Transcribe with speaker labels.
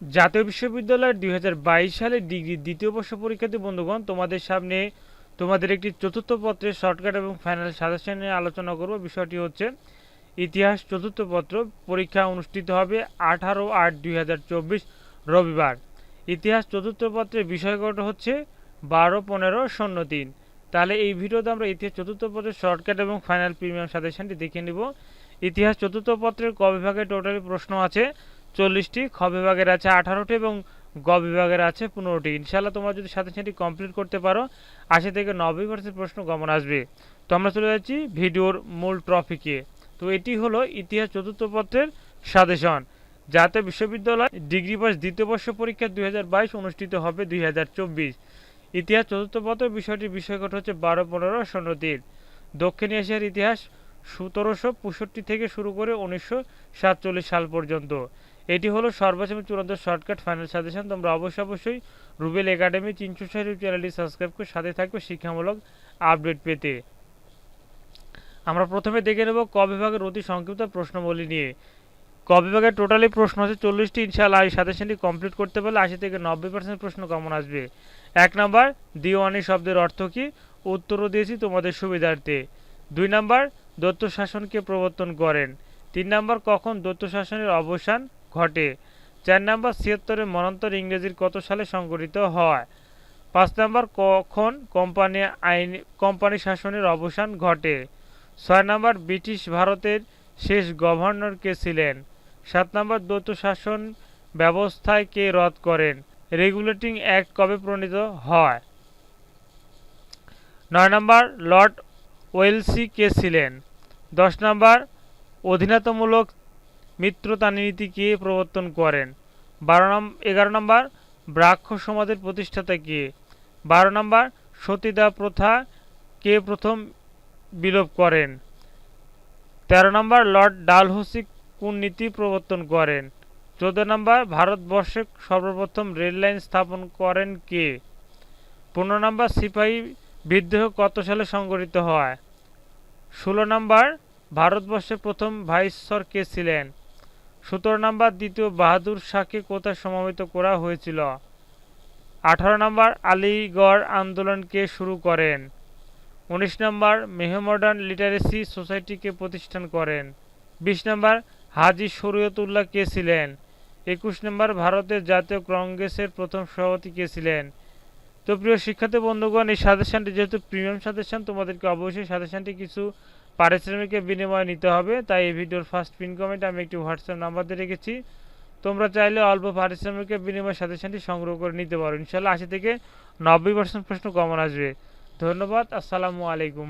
Speaker 1: জাতীয় বিশ্ববিদ্যালয়ের দুই হাজার বাইশ সালে ডিগ্রি দ্বিতীয় বর্ষ পরীক্ষার্থী বন্ধুগণ, তোমাদের সামনে তোমাদের একটি চতুর্থ পত্রের শর্টকাট এবং ফাইনাল সাজেশন নিয়ে আলোচনা করব। বিষয়টি হচ্ছে, ইতিহাস চতুর্থ পত্র পরীক্ষা অনুষ্ঠিত হবে আঠারো আট দুই রবিবার। ইতিহাস চতুর্থ পত্রের বিষয়কটা হচ্ছে বারো পনেরো শূন্য তিন। তাহলে এই ভিডিওতে আমরা ইতিহাস চতুর্থ পত্রের শর্টকাট এবং ফাইনাল প্রিমিয়াম সাজেশনটি দেখে নিব। ইতিহাস চতুর্থ পত্রের ক বিভাগে টোটালি প্রশ্ন আছে চল্লিশটি, খ বিভাগের আছে আঠারোটি এবং গ বিভাগের আছে পনেরোটি। ইনশাল্লাহ তোমরা যদি সাথে সাথে কমপ্লিট করতে পারো, আশি থেকে নব্বই পার্সেন্ট প্রশ্ন গমন আসবে। তো আমরা চলে যাচ্ছি ভিডিওর মূল টপিকে তো এটি হলো ইতিহাস চতুর্থ পত্রের সাজেশন। জাতীয় বিশ্ববিদ্যালয় ডিগ্রি পাস দ্বিতীয় বর্ষ পরীক্ষা দুই হাজার বাইশ অনুষ্ঠিত হবে দুই হাজার চব্বিশ। ইতিহাস চতুর্থ পত্রের বিষয়টির বিষয়কট হচ্ছে বারো, পনেরো শূন্য তিন। দক্ষিণ এশিয়ার ইতিহাস সতেরোশো পঁয়ষট্টি থেকে শুরু করে উনিশশো সাতচল্লিশ সাল পর্যন্ত। এটি হলো এবং চূড়ান্ত শর্টকাট ফাইনাল সাজেশন। তোমরা অবশ্যই অবশ্যই রুবেল একাডেমি তিনশো ষাট চ্যানেলটি সাবস্ক্রাইব করে সাথে থাকবে শিক্ষামূলক আপডেট পেতে। আমরা প্রথমে দেখে নেব ক বিভাগের অতি সংক্ষিপ্ত প্রশ্নবলী নিয়ে। ক বিভাগের টোটালি প্রশ্ন আছে চল্লিশটি, ইনশাআল্লাহ এই সাজেশনটি কমপ্লিট করতে পারলে আশি থেকে নব্বই পার্সেন্ট প্রশ্ন কমন আসবে। এক নাম্বার, দিওয়ানি শব্দের অর্থ কী? উত্তরও দিয়েছি তোমাদের সুবিধার্থে। দুই নাম্বার, দত্ত শাসনকে প্রবর্তন করেন। তিন নাম্বার, কখন দত্ত শাসনের অবসান? ঘটে। চার নাম্বার ছিয়াত্তরের মনন্তর ইংরেজির কত সালে সংগঠিত হয়? পাঁচ নাম্বার, কখন কোম্পানি আইন, কোম্পানি শাসনের অবসান ঘটে? ছয় নাম্বার, ব্রিটিশ ভারতের শেষ গভর্নর কে ছিলেন? সাত নাম্বার, দ্বৈত শাসন ব্যবস্থায় কে রদ করেন? রেগুলেটিং অ্যাক্ট কবে প্রণীত হয়? নয় নম্বর, লর্ড ওয়েলসি কে ছিলেন? দশ নম্বর, অধীনতামূলক মিত্রতা নীতি কে প্রবর্তন করেন। বারো নম্বর এগারো নম্বর, ব্রাক্ষ সমাজের প্রতিষ্ঠাতা কে? বারো নম্বর সতীদাহ প্রথা কে প্রথম বিলোপ করেন? তেরো নম্বর, লর্ড ডালহৌসি কোন নীতি প্রবর্তন করেন? চোদ্দ নম্বর, ভারতবর্ষে সর্বপ্রথম রেল লাইন স্থাপন করেন কে? পনেরো নম্বর, সিপাহী বিদ্রোহ কত সালে সংগঠিত হয়? ষোলো নম্বর, ভারতবর্ষে প্রথম ভাইসর কে ছিলেন? সতেরো নম্বর দ্বিতীয় বাহাদুর শাহকে কোথায় সমাবেত করা হয়েছিল? আঠারো নম্বর আলিগড় আন্দোলনকে শুরু করেন। উনিশ নম্বর মেহমডার্ন লিটারেসি সোসাইটিকে প্রতিষ্ঠান করেন। বিশ নম্বর হাজি শরীয়তুল্লাহ কে ছিলেন? একুশ নম্বর ভারতের জাতীয় কংগ্রেসের প্রথম সভাপতি কে ছিলেন? তো প্রিয় শিক্ষার্থী বন্ধুগণ, এই সাজেশনটি যেহেতু প্রিমিয়াম সাজেশন, তোমাদেরকে অবশ্যই সাজেশনটি কিছু পারিশ্রমিকের বিনিময়ে নিতে হবে, তাই এই ভিডিওর ফার্স্ট পিন কমেন্ট আমি একটি হোয়াটসঅ্যাপ নাম্বার দিয়ে রেখেছি। তোমরা চাইলে অল্প পারিশ্রমিকের বিনিময়ে সাজেশনটি সংগ্রহ করে নিতে পারো। ইনশাল্লাহ আশি থেকে নব্বই পার্সেন্ট প্রশ্ন কমন আসবে। ধন্যবাদ, আসসালামু আলাইকুম।